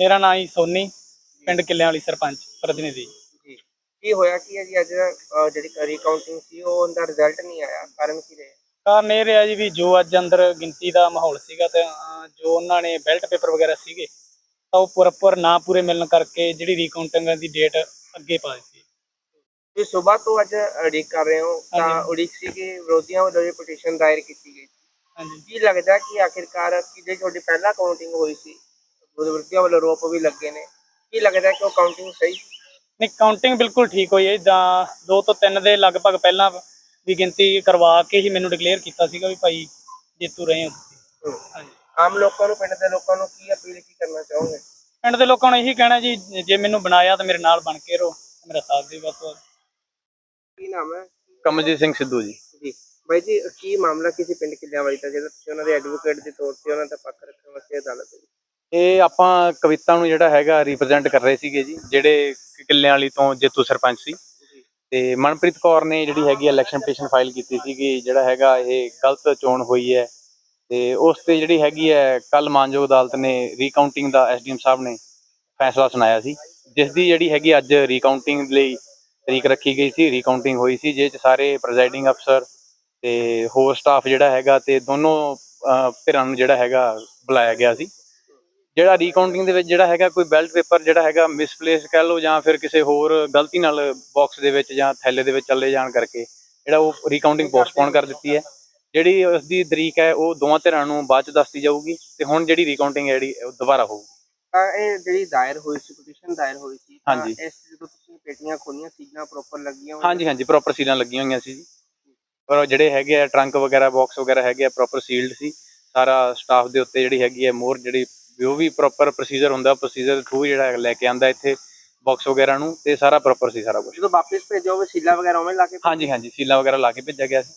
ਮੇਰਾ ਨਾਮ ਹੀ ਸੋਨੀ ਪਿੰਡ ਕਿੱਲਿਆਂ ਵਾਲੀ ਸਰਪੰਚ ਪ੍ਰਤੀਨਿਧੀ। ਜੀ। ਕੀ ਹੋਇਆ ਕੀ ਹੈ ਜੀ ਅੱਜ ਜਿਹੜੀ ਰੀਕਾਊਂਟਿੰਗ ਸੀ ਉਹ ਉਹਦਾ ਰਿਜ਼ਲਟ ਨਹੀਂ ਆਇਆ ਕਾਰਨ ਕੀ ਰਿਹਾ? ਕਾਰਨ ਇਹ ਰਿਹਾ ਜੀ ਵੀ ਜੋ ਅੱਜ ਅੰਦਰ ਗਿਣਤੀ ਦਾ ਮਾਹੌਲ ਸੀਗਾ ਤੇ ਅਹ, ਜੋ ਉਹਨਾਂ ਨੇ ਬੈਲਟ ਪੇਪਰ ਵਗੈਰਾ ਸੀਗੇ ਤਾਂ ਉਹ ਪ੍ਰੋਪਰ ਨਾ ਪੂਰੇ ਮਿਲਣ ਕਰਕੇ ਜਿਹੜੀ ਰੀਕਾਊਂਟਿੰਗ ਦੀ ਡੇਟ ਅੱਗੇ ਪਾ ਦਿੱਤੀ। ਤੁਸੀਂ ਸਵੇਰ ਤੋਂ ਅੱਜ ਉਡੀਕ ਕਰ ਰਹੇ ਹੋ ਤਾਂ ਹਾਂਜੀ। ਉਡੀਕ ਸੀ ਕਿ ਵਿਰੋਧੀਆਂ ਵੱਲੋਂ ਇਹ ਪਟੀਸ਼ਨ ਦਾਇਰ ਕੀਤੀ ਗਈ ਹਾਂਜੀ। ਕੀ ਲੱਗਦਾ ਕਿ ਆਖਿਰਕਾਰ ਕਿ ਜਿਹੜੀ ਤੁਹਾਡੀ ਪਹਿਲਾਂ ਕਾਊਂਟਿੰਗ ਹੋਈ ਸੀ? ਵਿਰੋਧੀਆਂ ਵੱਲੋਂ ਰੋਪ ਵੀ ਲੱਗੇ ਨੇ। ਕੀ ਲੱਗਦਾ ਕਿ ਉਹ ਕਾਊਂਟਿੰਗ ਸਹੀ? ਨਹੀਂ ਕਾਊਂਟਿੰਗ ਬਿਲਕੁਲ ਠੀਕ ਹੋਈ ਹੈ। ਜਾਂ 2 ਤੋਂ 3 ਦੇ ਲਗਭਗ ਪਹਿਲਾਂ ਵੀ ਗਿਣਤੀ ਕਰਵਾ ਕੇ ਹੀ ਮੈਨੂੰ ਡਿਕਲੇਅਰ ਕੀਤਾ ਸੀਗਾ ਵੀ ਭਾਈ ਜੇਤੂ ਰਹੇ ਹੋ ਤੁਸੀਂ। ਹਾਂਜੀ। ਆਮ ਲੋਕਾਂ ਨੂੰ ਪਿੰਡ ਦੇ ਲੋਕਾਂ ਨੂੰ ਕੀ ਅਪੀਲ ਕੀ ਕਰਨਾ ਚਾਹੋਗੇ? ਪਿੰਡ ਦੇ ਲੋਕਾਂ ਨੂੰ ਇਹੀ ਕਹਿਣਾ ਜੀ ਜੇ ਮੈਨੂੰ ਬਣਾਇਆ ਤਾਂ ਮੇਰੇ ਨਾਲ ਬਣ ਕੇ ਰਹੋ ਮੇਰਾ ਸਾਥ ਦਿਓ ਬਸ। ਬਸ। ਕੀ ਨਾਮ ਹੈ? ਕਮਲਜੀਤ ਸਿੰਘ ਸਿੱਧੂ ਜੀ। ਜੀ। ਬਾਈ ਜੀ ਕੀ ਮਾਮਲਾ ਕਿਸੇ ਪਿੰਡ ਕਿੱਲਿਆਂ ਵਾਲੀ ਦਾ ਜਿਹੜਾ ਤੁਸੀਂ ਉਹਨਾਂ ਦੇ ਐਡਵੋਕੇਟ ਦੇ ਤੌਰ ਤੇ ਉਹਨਾਂ ਦਾ ਪੱਖ ਰੱਖਣ ਵਾਸਤੇ ਅਦਾਲਤ ਵਿੱਚ? ਇਹ ਆਪਾਂ ਕਵਿਤਾ ਨੂੰ ਜਿਹੜਾ ਹੈਗਾ ਰਿਪਰੈਜ਼ੈਂਟ ਕਰ ਰਹੇ ਸੀਗੇ ਜੀ ਜਿਹੜੇ ਕਿੱਲਿਆਂ ਵਾਲੀ ਤੋਂ ਜੇਤੂ ਸਰਪੰਚ ਸੀ। ਤੇ ਮਨਪ੍ਰੀਤ ਕੌਰ ਨੇ ਜਿਹੜੀ ਹੈਗੀ ਇਲੈਕਸ਼ਨ ਪਟੀਸ਼ਨ ਫਾਈਲ ਕੀਤੀ ਸੀਗੀ ਜਿਹੜਾ ਹੈਗਾ ਇਹ ਗਲਤ ਚੋਣ ਹੋਈ ਹੈ। ਤੇ ਉਸ ਤੇ ਜਿਹੜੀ ਹੈਗੀ ਹੈ ਕੱਲ ਮਾਨਯੋਗ ਅਦਾਲਤ ਨੇ ਰੀਕਾਊਂਟਿੰਗ ਦਾ ਐਸਡੀਐਮ ਸਾਹਿਬ ਨੇ ਫੈਸਲਾ ਸੁਣਾਇਆ ਸੀ ਜਿਸ ਦੀ ਜਿਹੜੀ ਹੈਗੀ ਅੱਜ ਰੀਕਾਊਂਟਿੰਗ ਲਈ ਤਰੀਕ ਰੱਖੀ ਗਈ ਸੀ ਰੀਕਾਊਂਟਿੰਗ ਹੋਈ ਸੀ ਜਿਸ 'ਚ ਸਾਰੇ ਪ੍ਰੈਜ਼ਾਈਡਿੰਗ ਅਫਸਰ ਤੇ ਹੋਰ ਸਟਾਫ ਜਿਹੜਾ ਹੈਗਾ ਤੇ ਦੋਨੋਂ ਧਿਰਾਂ ਨੂੰ ਜਿਹੜਾ ਹੈਗਾ ਬੁਲਾਇਆ ਗਿਆ ਸੀ। ਜਿਹੜਾ ਰੀਕਾਊਂਟਿੰਗ ਦੇ ਵਿੱਚ ਜਿਹੜਾ ਹੈਗਾ ਕੋਈ ਬੈਲਟ ਪੇਪਰ ਜਿਹੜਾ ਹੈਗਾ ਮਿਸਪਲੇਸ ਕਹਿ ਲਓ ਜਾਂ ਫਿਰ ਕਿਸੇ ਹੋਰ ਗਲਤੀ ਨਾਲ ਬਾਕਸ ਦੇ ਵਿੱਚ ਜਾਂ ਥੈਲੇ ਦੇ ਵਿੱਚ ਚੱਲੇ ਜਾਣ ਕਰਕੇ ਜਿਹੜਾ ਉਹ ਰੀਕਾਊਂਟਿੰਗ ਪੋਸਟਪੋਨ ਕਰ ਦਿੱਤੀ ਹੈ ਜਿਹੜੀ ਉਸ ਦੀ ਤਰੀਕ ਹੈ ਉਹ ਦੋਵਾਂ ਧਿਰਾਂ ਨੂੰ ਬਾਅਦ ਚ ਦੱਸਦੀ ਜਾਊਗੀ ਤੇ ਹੁਣ ਜਿਹੜੀ ਰੀਕਾਊਂਟਿੰਗ ਹੈ ਜਿਹੜੀ ਉਹ ਦੁਬਾਰਾ ਹੋਊਗੀ ਤਾਂ ਇਹ ਜਿਹੜੀ ਦਾਇਰ ਹੋਈ ਸੀ ਪਟੀਸ਼ਨ ਦਾਇਰ ਹੋਈ ਸੀ ਤਾਂ ਹਾਂਜੀ। ਇਸ ਜਦੋਂ ਤੁਸੀਂ ਪੇਟੀਆਂ ਖੋਲੀਆਂ ਸੀਗੀਆਂ ਪ੍ਰੋਪਰ ਲੱਗੀਆਂ ਹੋਈਆਂ? ਹਾਂਜੀ ਹਾਂਜੀ ਪ੍ਰੋਪਰ ਸੀਲਾਂ ਲੱਗੀਆਂ ਹੋਈਆਂ ਸੀ ਜੀ ਪਰ ਉਹ ਜਿਹੜੇ ਹੈਗੇ ਆ ਟਰੰਕ ਵਗੈਰਾ ਬਾਕਸ ਵਗੈਰਾ ਹੈਗੇ ਆ ਪ੍ਰੋਪਰ ਸੀਲਡ ਸੀ ਸਾਰਾ ਸਟਾਫ ਦੇ ਉੱਤੇ ਜਿਹੜੀ ਹੈਗੀ ਹੈ ਮੋਰ ਜਿਹੜੀ ਜੋ ਵੀ ਪ੍ਰੋਪਰ ਪ੍ਰੋਸੀਜਰ ਹੁੰਦਾ ਪ੍ਰੋਸੀਜਰ ਥਰੂ ਜਿਹੜਾ ਲੈ ਕੇ ਆਂਦਾ ਇੱਥੇ ਬਾਕਸ ਵਗੈਰਾ ਨੂੰ ਤੇ ਸਾਰਾ ਪ੍ਰੋਪਰ ਸੀ ਸਾਰਾ ਕੁਝ ਜਦੋਂ ਵਾਪਸ ਭੇਜੋਗੇ ਸੀਲਾ ਵਗੈਰਾ ਉਵੇਂ ਲਾ ਕੇ ਹਾਂਜੀ ਹਾਂਜੀ ਸੀਲਾਂ ਵਗੈਰਾ ਲਾ ਕੇ ਭੇਜਿਆ ਗਿਆ ਸੀ।